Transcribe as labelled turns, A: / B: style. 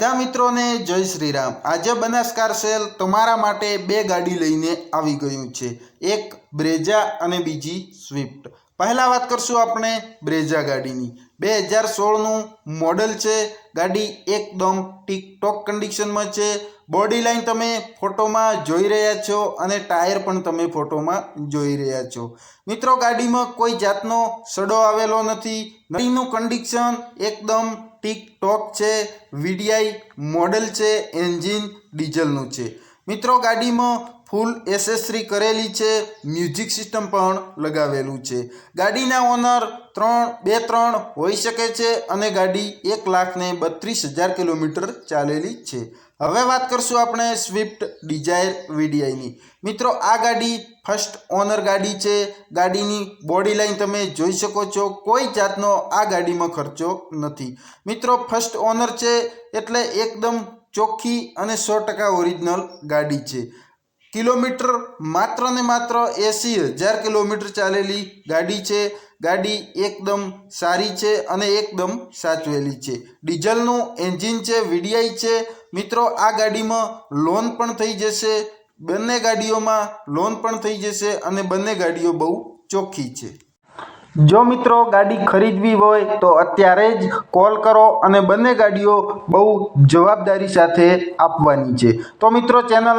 A: બધા મિત્રોને જય શ્રી રામ આજે બનાસકાર સેલ તમારા માટે બે ગાડી લઈને આવી ગયું છે. એક બ્રેજા અને બીજી સ્વિફ્ટ. પહેલાં વાત કરશું આપણે બ્રેજા ગાડીની. બે હજાર સોળનું મોડલ છે. ગાડી એકદમ ટીકટોક કન્ડિશનમાં છે. બોડી લાઈન તમે ફોટોમાં જોઈ રહ્યા છો અને ટાયર પણ તમે ફોટોમાં જોઈ રહ્યા છો. મિત્રો, ગાડીમાં કોઈ જાતનો સડો આવેલો નથી. ગાડીનું કન્ડિશન એકદમ ટીકટોક છે. વીડીઆઈ મોડલ છે. એન્જિન ડીઝલનું છે. મિત્રો, ગાડીમાં ફૂલ એસેસરી કરેલી છે, મ્યુઝિક સિસ્ટમ પણ લગાવેલું છે. ગાડીના ઓનર ત્રણ, બે, ત્રણ હોઈ શકે છે અને ગાડી એક લાખને બત્રીસ હજાર કિલોમીટર ચાલેલી છે. હવે વાત કરશું આપણે સ્વિફ્ટ ડિઝાયર વીડીઆઈની. મિત્રો, આ ગાડી ફર્સ્ટ ઓનર ગાડી છે. ગાડીની બોડી લાઈન તમે જોઈ શકો છો. કોઈ જાતનો આ ગાડીમાં ખર્ચો નથી. મિત્રો, ફર્સ્ટ ઓનર છે એટલે એકદમ ચોખ્ખી અને સો ટકા ઓરિજિનલ ગાડી છે. કિલોમીટર માત્ર ને માત્ર એંસી હજાર કિલોમીટર ચાલેલી ગાડી છે. ગાડી એકદમ સારી છે અને એકદમ સાચવેલી છે. ડીઝલનું એન્જિન છે, વીડીઆઈ છે. મિત્રો, આ ગાડીમાં લોન પણ થઈ જશે. બંને ગાડીઓમાં લોન પણ થઈ જશે અને બંને ગાડીઓ બહુ ચોખ્ખી છે. જો મિત્રો ગાડી ખરીદવી હોય તો અત્યારે જ કોલ કરો અને બંને ગાડીઓ બહુ જવાબદારી સાથે આપવાની છે. તો મિત્રો, ચેનલ